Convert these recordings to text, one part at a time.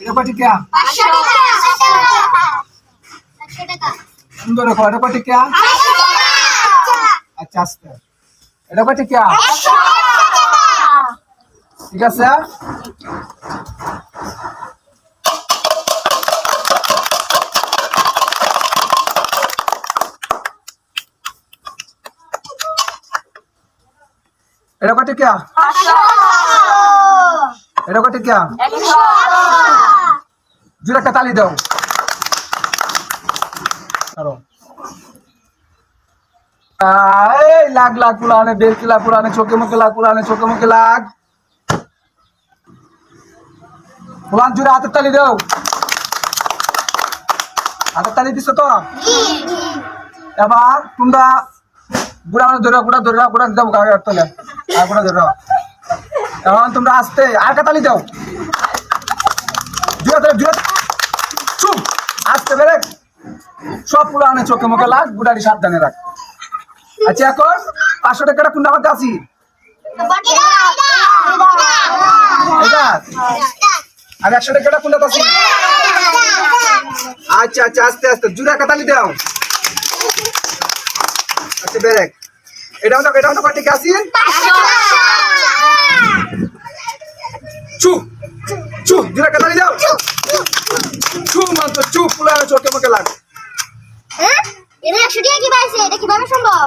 এটা কয় টিকা? সুন্দর রেখো এটা কয় টিকা আচ্ছা আস্তে এটা কয় টিকা ঠিক আছে এটা কয় টিকা এটা কয় টিকা? জোরে একটা তালি দাও। এই লাগ লাগ পুরানে বেরকি লাগ পুরানে চোখে মুখে লাগ পুরানে চোখে মুখে লাগ। পুরান জুড়ে হাতের তালি দাও। হাতের তালি দিছো তো? এবার তোমরা মানে ধরো বুড়া ধরো বুড়া দাও গায়ে হাত তোলে। আর বুড়া ধরো। এখন তোমরা আসতে আর কা তালি দাও। চুপ, আসতে বেরে সব পুরানে চোখে মুখে লাগ বুড়ারি সাবধানে রাখ। আচ্ছা এখন পাঁচশো টাকাটা কোনটা আমাদের আসি আর একশো টাকাটা কোনটা আসি আচ্ছা আচ্ছা আস্তে আস্তে, জুড়ে একটা তালি দাও। আচ্ছা বেরেক। এটা মতো এটা মতো কয় টাকা আসি। চু চু জুড়ে একটা তালি দাও চু মাত্র চু পুরানে চোখে মুখে লাগ এটা একশো টাকা কি পাইছে? এটা কীভাবে সম্ভব?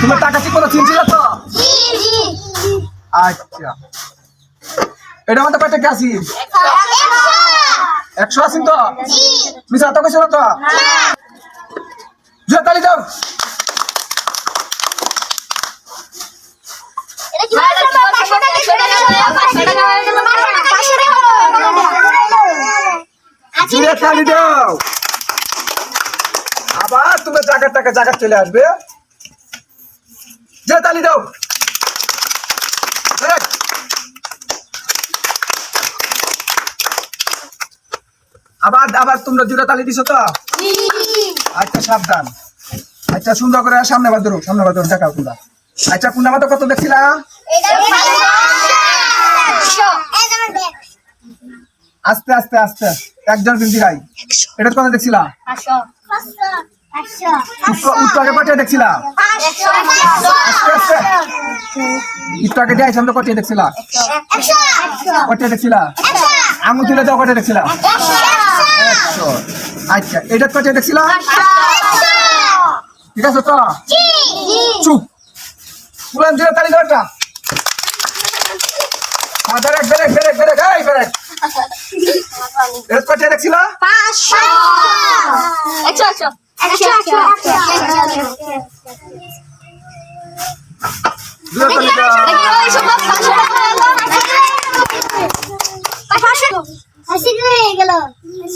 তোমার টাকা। ঠিক কোনো চিনছিল তো? আচ্ছা। এটা আমাদের টাকা আসি একশো আশি তো মিশা তো কইছিল তো জুয়া তালি দাও হয়ে তালি আবার তোমার জায়গার টাকা জায়গা চলে আসবে জুড়ে তালি দাও আবার আবার তোমরা জুড়ে তালি দিছো তো? আচ্ছা সাবধান। আচ্ছা সুন্দর করে সামনে বাদ ধরো সামনে বাদ ধরো তোমরা। আচ্ছা কোনটা মতো কত দেখছিলা? আস্তে আস্তে আস্তে। একজন কিন্তু গাই এটা কত দেখছিলা? উত্তর- উত্তরকে কটিয়ে দেখছিলা? আস্তে আস্তে। উত্তরকে দিয়ে সামনে কটিয়ে দেখছিলা? কটিয়ে দেখছিলা? আঙুল তুলে দাও কটিয়ে দেখছিলা? একশো আচ্ছা এটা কটিয়ে দেখছিলা ঠিক আছে তো চুপ পুরান জুড়ে তালি হ্যাঁ, বেরেক বেরেক বেরেক বেরেক এই বেরেক এটা তালি দাও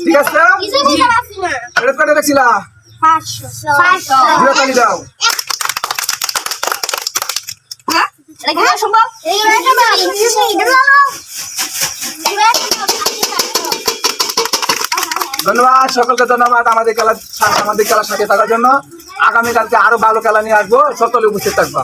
ঠিক আছে? ধন্যবাদ, সকলকে ধন্যবাদ আমাদের খেলা আমাদের খেলার সাথে থাকার জন্য। আগামীকালকে আরও ভালো খেলা নিয়ে আসব। সকলে উপস্থিত থাকবা।